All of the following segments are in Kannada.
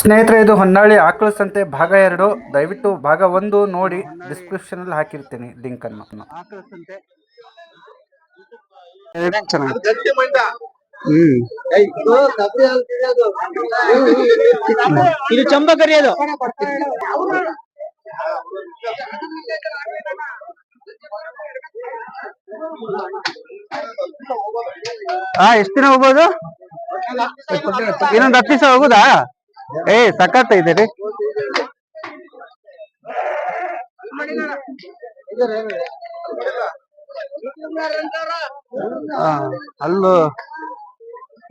ಸ್ನೇಹಿತರೆ, ಇದು ಹೊನ್ನಾಳಿ ಆಕಳ ಸಂತೆ ಭಾಗ ಎರಡು. ದಯವಿಟ್ಟು ಭಾಗ ಒಂದು ನೋಡಿ ಡಿಸ್ಕ್ರಿಪ್ಷನ್ ಅಲ್ಲಿ ಹಾಕಿರ್ತೀನಿ ಲಿಂಕ್ ಅನ್ನು. ಇದು ಚಂಬ ಕರಿಯೋದು ಹಾ ಎಷ್ಟು ದಿನ ಹೋಗ್ಬೋದು? ಇನ್ನೊಂದು ಹತ್ತು ದಿವಸ ಹೋಗುದಾ? ಏ ಸಖತ್ ಇದೆ ರೀ. ಹಲ್ಲು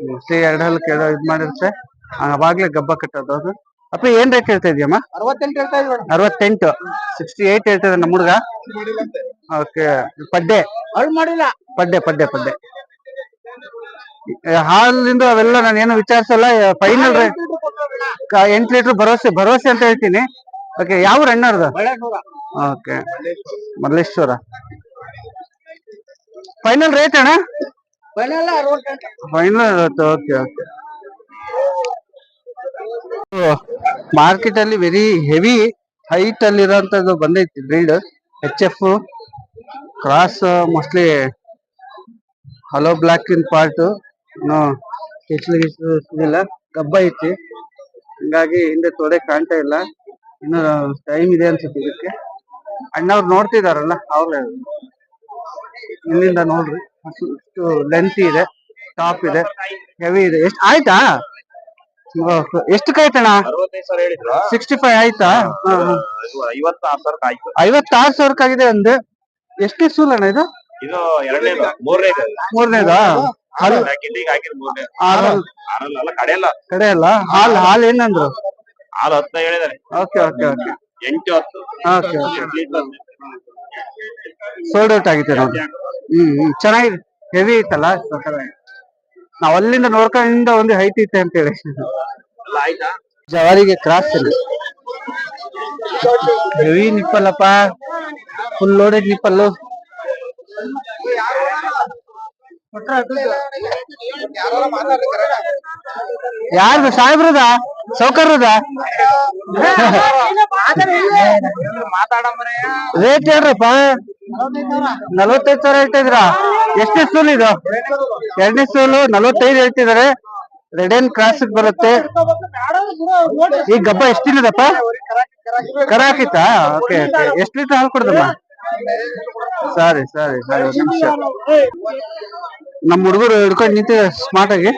ಮತ್ತೆ ಎರಡು ಹಲ್ ಕೇಳ ಇದ್ ಮಾಡಿರುತ್ತೆ. ಅವಾಗ್ಲೇ ಗಬ್ಬ ಕಟ್ಟೋದು ಅದು. ಅಪ್ಪ ಏನ್ ರೇಟ್ ಹೇಳ್ತಾ ಇದೀಯಮ್ಮ? ಅರವತ್ತೆಂಟು ಹೇಳ್ತಾ ಸಿಕ್ಸ್ಟಿ ಏಟ್ ಹೇಳ್ತದೆ ನಮ್ಮ ಹುಡುಗ. ಓಕೆ. ಪಡ್ಡೆ. ಹಾಳು ಮಾಡಿಲ್ಲ. ಪಡ್ಡೆ ಪಡ್ಡೆ ಪಡ್ಡೆ. ಹಾಲಿಂದ ಅವೆಲ್ಲ ನಾನು ಏನು ವಿಚಾರಿಸಲ್ಲ. ಫೈನಲ್ ರೇಟ್ ಎಂಟು ಲೀಟರ್ ಭರವಸೆ ಭರವಸೆ ಅಂತ ಹೇಳ್ತೀನಿ. ಓಕೆ ಯಾವ ರಣ್ಣರ್ದು ಓಕೆ. ಮಲ್ಲೇಶ್ವರ. ಫೈನಲ್ ರೇಟ್ ಅಣ್ಣ? ಫೈನಲ್ ಅರವತ್ತೆಂಟು. Final okay okay. ಮಾರ್ಕೆಟ್ ಅಲ್ಲಿ ವೆರಿ ಹೆವಿ ಹೈಟ್ ಅಲ್ಲಿ ಇರೋಂಥದ್ದು ಬಂದೈತಿ breed H F cross mostly hello black in part ಸಿಗಿಲ್ಲ. ಗಬ್ಬ ಐತಿ. ಹಿಂಗಾಗಿ ಹಿಂದೆ ತೋಡೆ ಕಾಣ್ತಾ ಇಲ್ಲ. ಇನ್ನು ಟೈಮ್ ಇದೆ ಅನ್ಸುತ್ತೆ ಇದಕ್ಕೆ. ಅಣ್ಣವ್ರು ನೋಡ್ತಿದಾರಲ್ಲ ಅವ್ರು. ಇಲ್ಲಿಂದ ನೋಡ್ರಿ. ಅಷ್ಟು ಲೆಂತ್ ಇದೆ ಟಾಪ್ ಇದೆ ಹೆವಿ ಇದೆ. ಎಷ್ಟು ಆಯ್ತಾ? ಎಷ್ಟು ಹೇಳಿದ್ರು. ಸಿಕ್ಸ್ಟಿ ಫೈವ್ ಆಯ್ತಾ. ಐವತ್ತಾರು ಸಾವಿರಕ್ಕೆ ಆಯ್ತು. ಐವತ್ತಾರು ಸಾವಿರಕ್ಕಾಗಿದೆ ಅಂದೆ. ಎಷ್ಟು ಅಣ್ಣ ಇದು? ಇದು ಎರಡನೇ ಮೂರನೇ ಮೂರನೇದಾ? ಹಾಲು? ಈಗ ಹಾಕಿದ್ ಮೂರನೇ. ಹಾಲು? ಆರಲ್ಲ ಕಡೆ ಅಲ್ಲ ಕಡೆ ಅಲ್ಲ ಹಾಲ್ ಹಾಲ್ ಏನಂದ್ರು? ಹಾಲು ಹತ್ತ ಹೇಳಿದಾರೆ ಓಕೆ ಓಕೆ ಓಕೆ. ಎಂಟು ಹತ್ತು. Okay okay. ಸೋಲ್ಡ್ ಔಟ್ ಆಗಿದೆ ನೋಡಿ ಹ್ಮ್ ಹ್ಮ್. ಚೆನ್ನಾಗಿದೆ. ಹೆವಿ ಇತ್ತಲ್ಲ. ನಾವ್ ಅಲ್ಲಿಂದ ನೋಡ್ಕೊಂಡಿಂದ ಒಂದು ಹೈಟ್ ಇತ್ತೆ ಅಂತ ಹೇಳಿ. ಜವಾರಿಗೆ ಕ್ರಾಸ್ ಹೆವಿ ನಿಪ್ಪಲ್ಲಪ್ಪ. ಫುಲ್ ಲೋಡೆಡ್ ನಿಪ್ಪಲ್ಲು ಯಾರ್ದು? ಸಾಹೇಬ್ರದ? ಸೌಕರ್ಯದ ರೇಟ್ ಹೇಳ್ರಪ್ಪ. ನಲ್ವತ್ತೈದು ಸಾವಿರ ಹೇಳ್ತಿದ್ರ ಎಷ್ಟೇ ಸೂಲ್ ಇದು? ಎರಡನೇ ಸೂಲು ನಲ್ವತ್ತೈದು ಹೇಳ್ತಿದಾರೆ ರೆಡ್ ಅಂಡ್ ಕ್ರಾಸ್ ಬರುತ್ತೆ. ಈ ಗಬ್ಬ ಎಷ್ಟಿಲ್ಲದಪ್ಪ ಕರ ಹಾಕಿತ್ತಾ ಓಕೆ ಓಕೆ ಎಷ್ಟು ಲೀಟರ್ ಹಾಲು ಕೊಡ್ದಮ್ಮ? ಸರಿ ಸರಿ ಸರಿ ಒಂದ್ ನಿಮಿಷ. ನಮ್ಮ ಹುಡುಗರು ಹಿಡ್ಕೊಂಡು ನಿಂತಿದೆ ಸ್ಮಾರ್ಟ್ ಆಗಿ.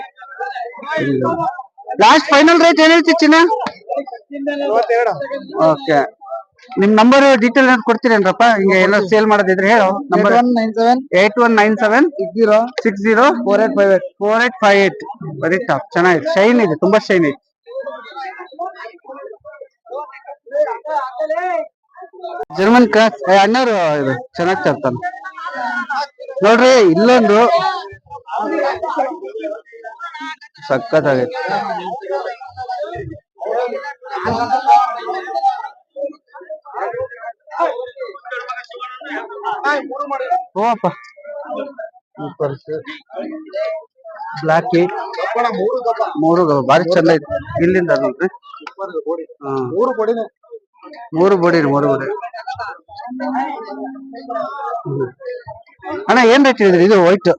ಲಾಸ್ಟ್ ಫೈನಲ್ ರೇಟ್ ಏನ್ ಹೇಳ್ತಿ ಚಿನ್ನ? ಓಕೆ ನಿಮ್ ನಂಬರ್ ಡೀಟೇಲ್ ಕೊಡ್ತೀರೇನ್ರಪ್ಪ? ಹಿಂಗೆ ಎಲ್ಲ ಸೇಲ್ ಮಾಡೋದಿದ್ರೆ ಹೇಳು. Number nine seven eight one nine seven six zero six zero four eight five eight four eight five eight ಬರೀ ಟಾಪ್ ಚೆನ್ನಾಗಿದೆ. ಶೈನ್ ಇದೆ. ತುಂಬಾ ಶೈನ್ ಇದೆ. ಜರ್ಮನ್ ಅಣ್ಣವರು ಇದು ಚೆನ್ನಾಗಿ ತರ್ತಾನೆ ನೋಡ್ರಿ, ಇಲ್ಲೊಂದು ಸಖತ್ತಾಗೈತೆ. ಹೋಗಪ್ಪ. ಬ್ಲಾಕ್. ಮೂರು ಮೂರು ಭಾರಿ ಚಂದ ಐತಿ. ಇಲ್ಲಿಂದ ನೋಡ್ರಿ. ಮೂರು ಕೊಡಿನೇ ಮೂರು ಬೋಡಿ ಮೂರು ಬೋಡಿ. ಅಣ್ಣ ಏನ್ ರೇಟ್ ಹೇಳಿದ್ರಿ? ಇದು ವೈಟ್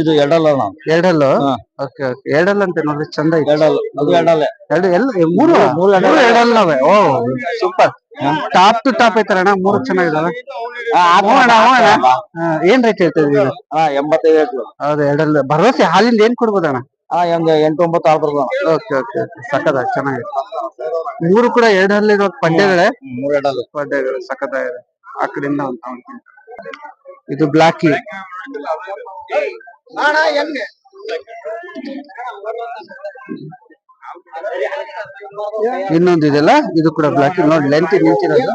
ಇದು ಎರಡಲ್ಲ ನಾವು ಎರಡಲ್ಲು? ಹಾ. ಓಕೆ ಓಕೆ ಎರಡಲ್ಲ ಅಂತ ನೋಡ್ರಿ ಚಂದ ಐತಿ. ಎರಡಲ್ಲ ಅದು ಎರಡಲ್ಲೇ. ಎರಡು ಎಲ್ಲ ಏ, ಮೂರು? ಮೂರು ಎರಡಲ್ಲವೆ ಓ ಸೂಪರ್ ಟಾಪ್ ಟು ಟಾಪ್ ಐತಾರ ಅಣ್ಣ ಮೂರು ಚೆನ್ನಾಗಿದಾವೆ. ಅಣ್ಣ ಹ್ಞೂ ಅಣ್ಣ ಹಾ, ಏನ್ ರೇಟ್ ಹೇಳ್ತಾ ಇದೀವಿ ಹಾ ಎಂಬತ್ತೈದು ಹೇಳ್ತೀವಿ. ಹೌದು ಎರಡಲ್ಲ. ಭರವಸೆ ಹಾಲಿಂದ ಏನ್ ಕೊಡ್ಬೋದಣ್ಣ? ಹಾ ಒಂದು ಎಂಟು ಒಂಬತ್ತು ಆರು ಬರ್ತದ ಓಕೆ ಓಕೆ. ಚೆನ್ನಾಗಿದೆ. ಮೂರು ಕೂಡ ಎರಡಲ್ಲಿರೋ ಪಂದ್ಯಗಳೇ? ಮೂರು ಎರಡಲ್ಲ ಪಡ್ಡೆಗಳು ಸಖತ್ತಾಗಿದೆ ಆ ಕಡೆಯಿಂದ ಒಂದು ತಗೊಂಡ್ತೀನಿ. ಇದು ಬ್ಲಾಕಿ ಇನ್ನೊಂದು ಇದೆಲ್ಲ ಇದು ಕೂಡ ಬ್ಲಾಕಿ ನೋಡಿ length ನಿಂತಿರೋದು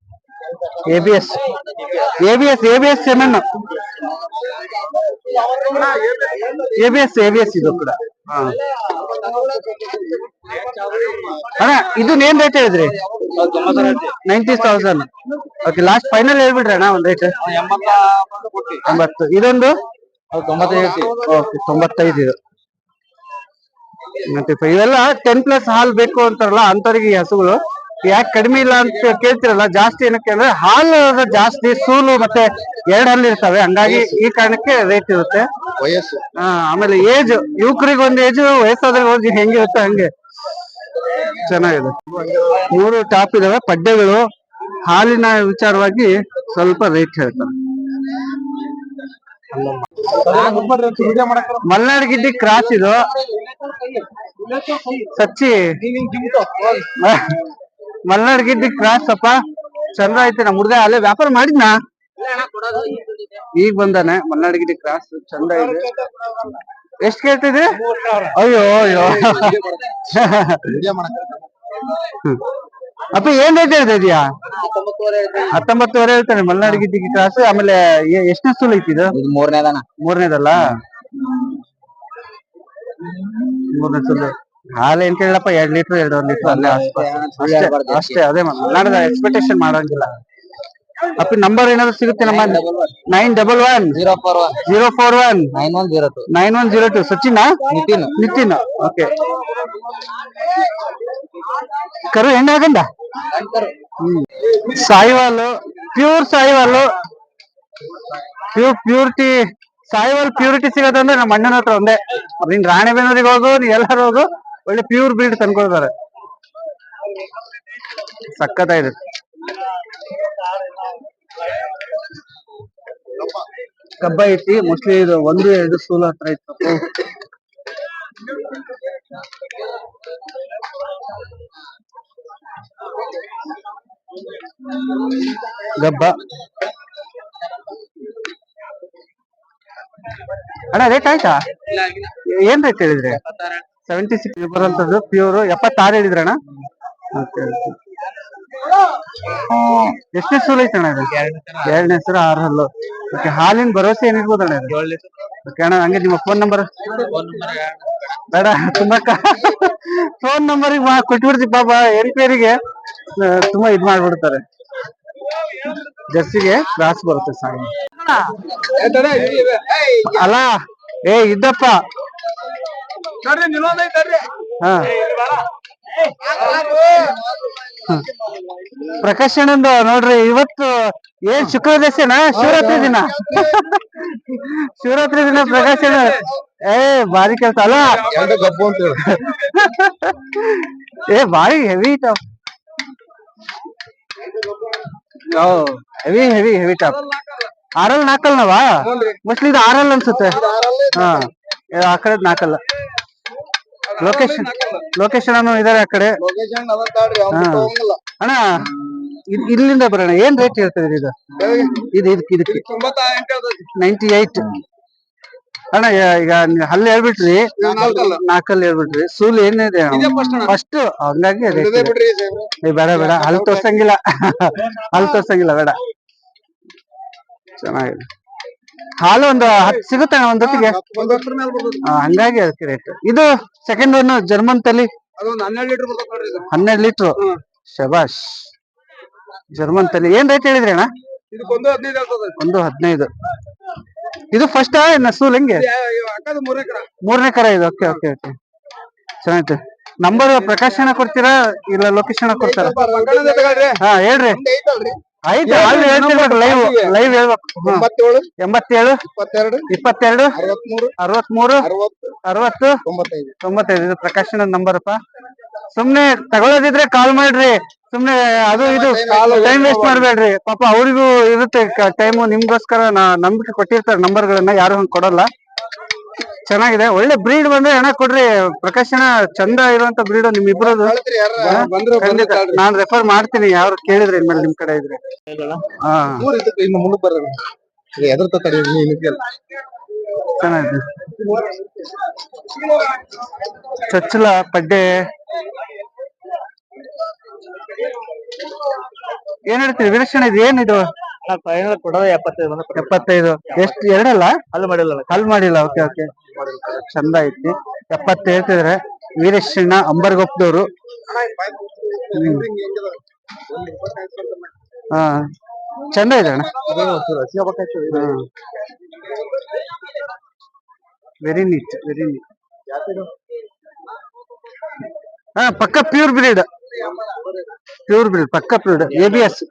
ABS ABS A B S N A A B S ಇದು ಕೂಡ. ಅಣ್ಣ ಇದನ್ನ ಏನ್ ರೇಟ್ ಹೇಳಿದ್ರಿ? Ninety thousand. Okay last final ಹೇಳ್ಬಿಡ್ರಿ ಅಣ್ಣ ಒಂದ್ ರೇಟ್ ಎಂಬತ್ತು. ಇದೊಂದು? ತೊಂಬತ್ತೈದು ಇದು. ಇವೆಲ್ಲ ಟೆನ್ ಪ್ಲಸ್ ಹಾಲ್ ಬೇಕು ಅಂತಾರಲ್ಲ ಅಂತವ್ರಿಗೆ ಹಸುಗಳು. ಯಾಕೆ ಕಡಿಮೆ ಇಲ್ಲ ಅಂತ ಕೇಳ್ತಿರಲ್ಲ ಜಾಸ್ತಿ ಏನಕ್ಕೆ ಅಂದ್ರೆ ಹಾಲು ಜಾಸ್ತಿ ಸೂಲು ಮತ್ತೆ ಎರಡ್ ಹಲ್ಲು ಇರ್ತವೆ. ಹಂಗಾಗಿ ಈ ಕಾರಣಕ್ಕೆ ರೇಟ್ ಇರುತ್ತೆ. ವಯಸ್ಸು. ಆಮೇಲೆ ಏಜ್ ಯುವಕರಿಗೆ ಒಂದ್ ಏಜ್ ವಯಸ್ಸಾದ್ರೆ ಹೋಗಿ ಹೆಂಗಿರುತ್ತೆ ಹಂಗೆ. ಚೆನ್ನಾಗಿದೆ. ಮೂರು ಟಾಪ್ ಇದಾವೆ. ಪಡ್ಡೆಗಳು ಹಾಲಿನ ವಿಚಾರವಾಗಿ ಸ್ವಲ್ಪ ರೇಟ್ ಹೇಳ್ತಾರೆ. ಮಲ್ನಾಡ್ ಗಿಡ್ಡಿ ಕ್ರಾಸ್ ಇದು. ಸಚ್ಚಿ. ಮಲ್ನಾಡ್ ಗಿಡ್ಡಿ ಕ್ರಾಸ್ ಅಪ್ಪ. ಚಂದ ಐತೆ ನಮ್ಮ ಹುಡ್ಗ ಅಲ್ಲೇ ವ್ಯಾಪಾರ ಮಾಡಿದ್ನಾ? ಈಗ ಬಂದಾನೆ ಮಲ್ನಾಡ್ ಗಿಡ್ಡಿ ಕ್ರಾಸ್ ಚಂದ ಇದೆ. ಎಷ್ಟ್ ಕೇಳ್ತಿದ್ರಿ ಅಯ್ಯೋ ಅಯ್ಯೋ. ಅಪ್ಪ ಏನ್ ರೇಟ್ ಹೇಳ್ತಾ ಇದೀಯಾ? ಹತ್ತೊಂಬತ್ತುವರೆ ಹೇಳ್ತಾನೆ ಮಲ್ನಾಡ್ ಗಿಡ್ಡಿ ಕ್ರಾಸ್ ಆಮೇಲೆ ಎಷ್ಟನೇ ಸೂಲ್ ಐತಿ ಇದು? ಮೂರನೇದಾನ. ಮೂರನೇದಲ್ಲ? ಮೂರನೇ ಸುಳ್ಳು ಹಾಲು ಏನ್ ಕೇಳಪ್ಪ ಎರಡ್ ಲೀಟರ್ ಎರಡೂವರೆ ಲೀಟರ್ ಅಲ್ಲೇ ಆಸ್ಪಾಸ್. ಅಷ್ಟೇ ಅಷ್ಟೇ ಅದೇ ಮಲ್ನಾಡದ ಎಕ್ಸ್ಪೆಕ್ಟೇಷನ್ ಮಾಡಂಗಿಲ್ಲ. ಅಪ್ಪಿ ನಂಬರ್ ಏನಾದ್ರು ಸಿಗುತ್ತೆ ನಮ್ಮ nine double one zero four one zero four one nine one zero two nine one zero two Sachin Nitin Nitin okay ಕರು ಹೆಣ್ಣಾಗಂಡ ಹ್ಮ್ Sahiwal pure Sahiwal. Pure purity Sahiwal purity ಸಿಗೋದಂದ್ರೆ ನಮ್ಮ ಅಣ್ಣನ ಹತ್ರ ಒಂದೇ. ನೀನ್ ರಾಣೆಬೆನ್ನೂರಿಗೆ ಹೋಗು ನೀ ಎಲ್ಲಾರು ಹೋಗು. ಒಳ್ಳೆ ಪ್ಯೂರ್ ಬ್ರೀಡ್ ತಂದ್ಕೊಳ್ತಾರೆ ಸಖತ್ತಾಗಿದೆ. ಕಬ್ಬ ಐತಿ ಮೋಸ್ಟ್ಲಿ ಇದು ಒಂದು, ಎರಡು ಸೂಲ ಹತ್ರ ಇತ್ತು. ಗಬ್ಬ. ಅಣ್ಣ ರೇಟ್ ಆಯ್ತಾ? ಏನ್ ರೇಟ್ ಹೇಳಿದ್ರಿ? ಸೆವೆಂಟಿ ಸಿಕ್ಸ್ ಬರುವಂತದ್ದು ಪ್ಯೂರ್ ಎಪ್ಪತ್ತಾರು ಹೇಳಿದ್ರಣ್ಣ? ಓಕೆ ಎಷ್ಟನೇ ಸೂಲ್ ಅಣ್ಣ ಇದು? ಎರಡನೇ ಹೆಸರು ಆರು ಹಲ್ಲು. ಓಕೆ ಹಾಲಿನ ಭರವಸೆ ಏನಿರ್ಬೋದಣ್ಣ ಇದು? ಓಕೆ ಅಣ್ಣ ಹಂಗೆ ನಿಮ್ಮ ಫೋನ್ ನಂಬರ್ ಬೇಡ ತುಂಬಾ ಫೋನ್ ನಂಬರ್ ಕೊಟ್ಬಿಡ್ತಿ ಪಾಪ ಎನ್ಕ್ವೈರಿಗೆ ತುಂಬಾ ಇದ್ ಮಾಡ್ಬಿಡ್ತಾರೆ. ಜರ್ಸಿಗೆ ಕ್ರಾಸ್ ಬರುತ್ತೆ ಸಾಂಗ್ ಅಲ್ಲ ಏ ಇದ್ದಪ್ಪ. ಹಾ. ಪ್ರಕಾಶ್ ಅಣ್ಣಂದು ನೋಡ್ರಿ ಇವತ್ತು ಏನ್ ಶುಕ್ರ ದಶೆನಾ ಶಿವರಾತ್ರಿ ದಿನ. ಶಿವರಾತ್ರಿ ದಿನ ಪ್ರಕಾಶ್ ಅಣ್ಣ ಏ ಬಾರಿ ಕೆಲಸ ಅಲ್ಲ? ಗಬ್ಬು ಅಂತ ಹೇಳಿ. ಏ ಭಾರಿ heavy top heavy heavy heavy top ಆರಲ್ ನಾಕಲ್ ನಾವಾ ಮೋಸ್ಟ್ಲಿ ಇದು ಆರಲ್ ಅನ್ಸುತ್ತೆ. ಹಾ. ಆ ಕಡೆ ನಾಲ್ಕಲ್ಲ ಲೊಕೇಶನ್ ಲೊಕೇಶನ್ ಅನ್ನು ಇದಾರೆ ಆ ಕಡೆ. ಲೊಕೇಶನ್. ಹೋಗಂಗಿಲ್ಲ. ಅಣ್ಣ ಇದ್- ಇಲ್ಲಿಂದ ಬರೋಣ ಏನ್ ರೇಟ್ ಹೇಳ್ತಿದ್ರಿ ಇದು? ಇದು ಇದಕ್ಕೆ ಇದಕ್ಕೆ ನೈಂಟಿ ಏಟ್ ಅಣ್ಣ ಯ- ಈಗ ನೀವ್ ಹಲ್ಲು ಹೇಳ್ಬಿಟ್ರಿ. ನಾಲ್ಕಲ್ಲಿ. ಹೇಳ್ಬಿಟ್ರಿ. ಸೂಲ್ ಏನಿದೆ ಫಸ್ಟ್ ಹಂಗಾಗಿ ಅದೇ ಇದೇ ಬಿಡ್ರಿ. ಸಾಹೇಬ್ರೆ. ಏ ಬೇಡ ಬೇಡ. ಅಲ್ಲಿ ತೋರ್ಸಂಗಿಲ್ಲ. ಅಲ್ಲಿ ತೋರ್ಸಂಗಿಲ್ಲ ಬೇಡ. ಚೆನ್ನಾಗಿದೆ. ಹಾಲು ಒಂದು ಹತ್ತು ಸಿಗುತ್ತೆ ಒಂದ್ ಹೊತ್ತಿಗೆ. ಒಂದ್ ಹತ್ತರ ಮೇಲೆ ಬರ್ತದೆ. ಆ, ಹಂಗಾಗಿ ಅದಕ್ಕೆ ರೇಟ್ ಇದು ಸೆಕೆಂಡ್ ಒನ್ ಜರ್ಮನ್ ತಲಿ ಅದೊಂದ್ ಹನ್ನೆರಡು ಲೀಟರ್ ಬರ್ತದೆ ನೋಡ್ರಿ ಇದು. ಹನ್ನೆರಡು ಲೀಟ್ರು ಶಬಾಷ್. ಜರ್ಮನ್ ತಲಿ ಏನ್ ರೇಟ್ ಹೇಳಿದ್ರಿ ಅಣ್ಣ? ಇದಕ್ಕೊಂದು ಹದಿನೈದು ಆಗ್ತದೆ. ಒಂದು ಹದಿನೈದು. ಇದು ಫಸ್ಟ್ ನಸೂಲ್ ಹೆಂಗೆ? ಕರ. ಮೂರನೇ ಕರ ಇದು. Okay okay okay. ಚೆನ್ನಾಯ್ತು. ನಂಬರ್ ಪ್ರಕಾಶನ ಕೊಡ್ತೀರಾ? ಇಲ್ಲ ಲೊಕೇಶನ್ ಕೊಡ್ತಾರ? ತಗೊಳ್ರಿ. ಹಾ ಹೇಳ್ರಿ. ಆಯ್ತು ಲೈವ್ ಲೈವ್ ಹೇಳ್ಬೇಕು. ಎಂಬತ್ತೇಳು ಎಂಬತ್ತೇಳು ಇಪ್ಪತ್ತೆರಡು ಇಪ್ಪತ್ತೆರಡು ಅರವತ್ಮೂರು ಅರವತ್ಮೂರು ಅರವತ್ತು ಅರವತ್ತು ತೊಂಬತ್ತೈದು. ತೊಂಬತ್ತೈದು. ಇದು ಪ್ರಕಾಶನ ನಂಬರ್ ಅಪ್ಪ. ಸುಮ್ನೆ ತಗೊಳ್ಳೋದಿದ್ರೆ ಕಾಲ್ ಮಾಡ್ರಿ. ಸುಮ್ನೆ ಅದು ಇದು ಟೈಮ್ ವೇಸ್ಟ್ ಮಾಡ್ಬೇಡ್ರಿ. ಪಾಪ ಅವ್ರಿಗೂ ಇರುತ್ತೆ ಟೈಮು ನಿಮ್ಗೋಸ್ಕರ ನಾ- ನಂಬಿಕೆ ಕೊಟ್ಟಿರ್ತಾರೆ ನಂಬರ್ಗಳನ್ನ ಯಾರು ಹಂಗ್ ಕೊಡಲ್ಲ. ಚೆನ್ನಾಗಿದೆ. ಒಳ್ಳೆ ಬ್ರೀಡ್ ಬಂದ್ರೆ ಹಣ ಕೊಡ್ರಿ. ಪ್ರಕಾಶನ ಚಂದ ಇರುವಂತ ಬ್ರೀಡ್ ನಿಮ್ ಖಂಡಿತ. ನಾನ್ ರೆಫರ್ ಮಾಡ್ತೀನಿ. ಯಾರು ಕೇಳಿದ್ರೆ ಇನ್ಮೇಲೆ ನಿಮ್ ಕಡೆ ಇದ್ರೆ. ಹಾ. ಚೆನ್ನಾಗಿದೆ. ಚಚ್ಚಲ ಪಡ್ಡೆ. ಏನ್ ಹೇಳ್ತೀರಿ? ವೀರಕ್ಷಣ ಇದು ಏನಿದು ಫೈನಲ್ ಕೊಡೋದು ಎಪ್ಪತ್ತೈದು ಎಪ್ಪತ್ತೈದು. ಎಷ್ಟು ಎರಡಲ್ಲ? ಅಲ್ಲಿ ಮಾಡಿಲ್ಲ ಹಲ್ ಮಾಡಿಲ್ಲ. Okay okay. ಚಂದ ಐತಿ. ಎಪ್ಪತ್ತು ಹೇಳ್ತಿದ್ರೆ. ವೀರೇಶಣ್ಣ ಅಂಬರ್ಗೊಪ್ಪದವರು. ಹಾ. ಚಂದ ಇದೆ ಅಣ್ಣ. ವೆರಿ ನೀಟ್ ವೆರಿ ನೀಟ್ ಹಾ ಪಕ್ಕ ಪ್ಯೂರ್ ಬ್ರೀಡ್ ಪ್ಯೂರ್ ಬ್ರೀಡ್ ಪಕ್ಕ pure A B S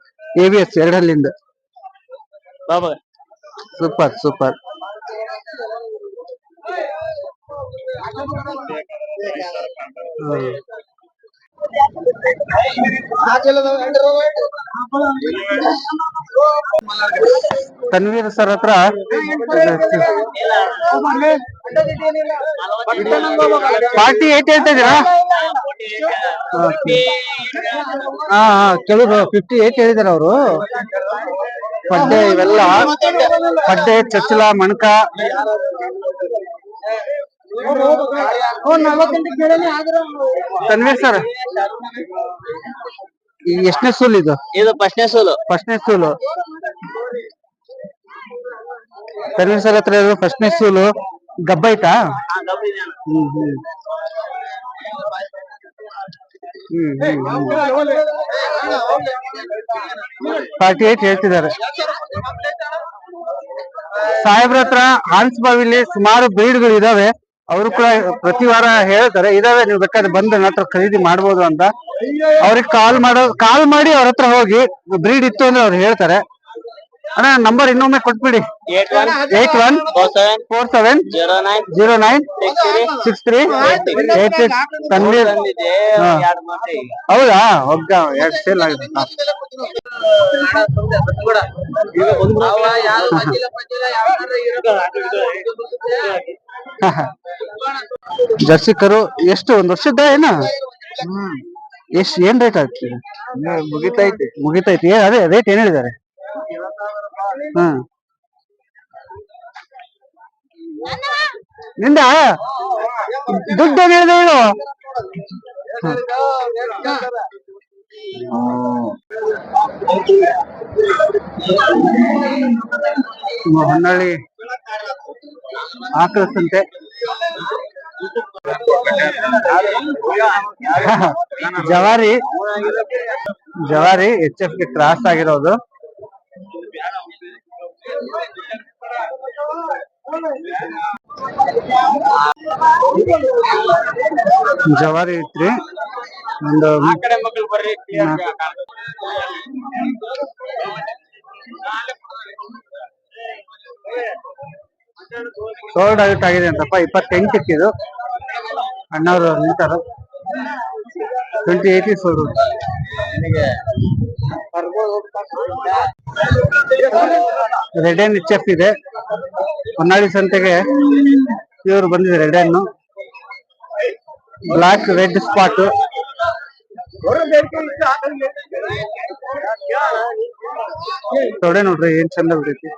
A B S ಎರಡಲ್ಲಿಂದ. Super super Tanveer sir ಹತ್ರ ಪಾರ್ಟಿ ಏಟ್ ಹೇಳ್ತಾ ಇದ್ದೀರಾ? ಹಾ ಹಾ ಕೆಲವು ಫಿಫ್ಟಿ ಏಟ್ ಹೇಳಿದಾರೆ ಅವರು. ಪಡ್ಡೆ ಇವೆಲ್ಲ, ಪಡ್ಡೆ, ಚಚ್ಚಲ, ಮಣಕ. ತನ್ವೀರ್ ಸರ್. ಎಷ್ಟನೇ ಸೂಲ್ ಇದು? ಇದು ಫಸ್ಟ್ನೇ ಸೂಲು. ಫಸ್ಟ್ನೇ ಸೂಲು. ತನ್ವೀರ್ ಸರ್ ಹತ್ರ ಫಸ್ಟ್ನೇ ಸೂಲು. ಗಬ್ಬ ಐತಾ ಹ್ಮ್ ಹ್ಮ್. ಹ್ಮ್ ಫಾರ್ಟಿ ಏಟ್ ಹೇಳ್ತಿದ್ದಾರೆ. ಸಾಹೇಬ್ರ ಹತ್ರ ಹಾನ್ಸ್ ಬಾವಿಲಿ ಸುಮಾರು ಬ್ರೀಡ್ಗಳು ಇದಾವೆ ಅವರು ಕೂಡ ಪ್ರತಿ ವಾರ ಹೇಳ್ತಾರೆ, ಇದಾವೆ, ನೀವು ಬೇಕಾದ್ರೆ ಬಂದು ನನ್ನ ಹತ್ರ ಖರೀದಿ ಮಾಡ್ಬೋದು ಅಂತ. ಅವ್ರಿಗೆ ಕಾಲ್ ಮಾಡೋ ಕಾಲ್ ಮಾಡಿ ಅವ್ರ ಹತ್ರ ಹೋಗಿ ಬ್ರೀಡ್ ಇತ್ತು ಅಂದ್ರೆ ಅವ್ರು ಹೇಳ್ತಾರೆ. ಅಣ್ಣ ನಂಬರ್ ಇನ್ನೊಮ್ಮೆ ಕೊಟ್ಬಿಡಿ. Eight one four seven four seven zero nine zero nine six three eight six Tanveer ಹೌದಾ? ಒಗ್ಗ ಎರಡ್ ಸೇಲ್ ಆಗಿದೆ. ಜರ್ಸಿ ಕರು ಎಷ್ಟು ಒಂದ್ ವರ್ಷದ ಏನ? ಎಷ್ಟ್ ಏನ್ ರೇಟ್ ಆಗ್ತದೆ ಮುಗಿತೈತಿ. ಮುಗಿತೈತಿ. ಅದೇ ರೇಟ್ ಏನ್ ಹೇಳಿದ್ದಾರೆ? ಹ್ಮ್ನಿಂದ? ದುಡ್ಡು ಹೇಳಿದೆ ಹೇಳು. ಹೊನ್ನಳ್ಳಿ ಆಕಳ ಸಂತೆ ಜವಾರಿ. ಜವಾರಿ ಎಚ್ ಎಫ್ಗೆ ಕ್ರಾಸ್ ಆಗಿರೋದು. ಜವಾರಿ ಐತ್ರಿ ಒಂದು ಸೋಲ್ಡ್ ಔಟ್ ಆಗಿದೆ ಅಂತಪ್ಪ ಇಪ್ಪತ್ತೆಂಟಕ್ಕೆ ಇದು. ಅಣ್ಣವರು ನಿಂತಾರ twenty eighty sold red N H ಇದೆ. ಹೊನ್ನಾಳಿ ಸಂತೆಗೆ ಇವರು ಬಂದಿದೆ ರೆಡ್ ಎನ್ನು ಬ್ಲಾಕ್ ರೆಡ್ ಸ್ಪಾಟ್ ತೊಡೆ ನೋಡ್ರಿ, ಏನ್ ಚಂದ ಬಿಡೈತಿ.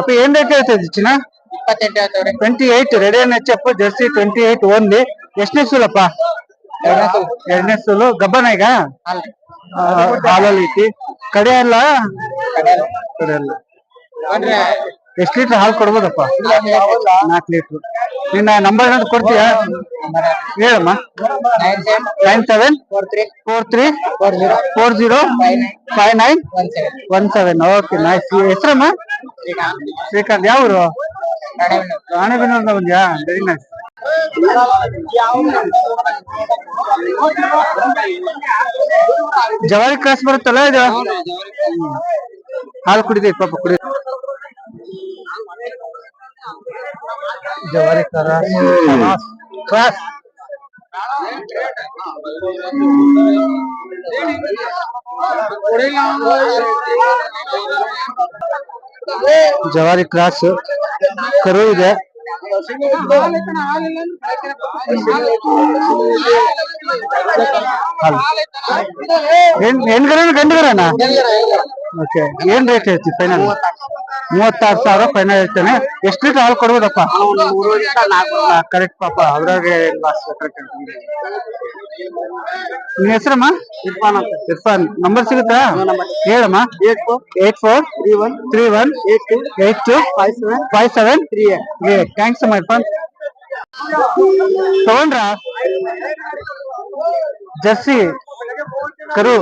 ಅಪ್ಪ ಏನ್ ರೇಟ್ ಹೇಳ್ತೈತಿ ಚಿನ್ನ ಇಪ್ಪತ್ತೆಂಟು ಹೇಳ್ತವ್ರೆ twenty eight red N H F jersey twenty eight only ಎಷ್ಟನೇ ಸೂಲಪ್ಪ ಎರಡನೇ ಸೂಲು ಗಬ್ಬನ ಈಗ ಆ, ಹಾಲಲ್ಲಿ ಐತಿ ಕಡೆ ಅಲ್ಲ ಕಡೆ ಅಲ್ಲ ಎಷ್ಟ್ ಲೀಟರ್ ಹಾಲು ಕೊಡ್ಬೋದಪ್ಪ? ನಾಲ್ಕು ಲೀಟರ್. ನಿನ್ನ ನಂಬರ್ ಏನಾದ್ರು ಕೊಡ್ತೀಯಾ? ಹೇಳಮ್ಮ. Nine seven four three four zero five nine one seven okay nice ಹೆಸರಮ್ಮ? Srikanth. ಯಾವ್ರು? ರಾಣೆಬೆನ್ನೂರಿಂದ ಬಂದ್ಯಾ? ವೆರಿ ನೈಸ್ ಜವಾರಿ ಕ್ರಾಸ್ ಬರುತ್ತಲ್ಲ ಇದು? ಹಾಲು ಕುಡಿದೈತಿ ಪಾಪ, ಕುಡಿ ಜವಾರಿ ತರ ಕ್ರಾಸ್ ಜವಾರಿ ಕ್ರಾಸ್ ಕರು ಇದೆ. ಹೆಣ್ಗರ ಗಂಡುಗರನ? ಓಕೆ ಏನ್ ರೇಟ್ ಹೇಳ್ತಿ ಫೈನಲ್ ಮೂವತ್ತಾರು ಸಾವಿರ ಫೈನಲ್ ಹೇಳ್ತೇನೆ. ಎಷ್ಟು ಲೀಟರ್ ಹಾಲು ಕೊಡ್ಬೋದಪ್ಪ? ಕರೆಕ್ಟ್ ಪಾಪ ಅದ್ರಾಗೆ ನಿನ್ನ ಹೆಸರಮ್ಮ? ಇರ್ಫಾನ್ ಅಂತ. ಇರ್ಫಾನ್. ನಂಬರ್ ಸಿಗುತ್ತಾ? ಹೇಳಮ್ಮ. Eight four eight four three one three one eight two eight two five seven five seven three eight thanks ಅಮ್ಮ ಇರ್ಫಾನ್ ತಗೊಂಡ್ರ? ಜರ್ಸಿ ಕರು.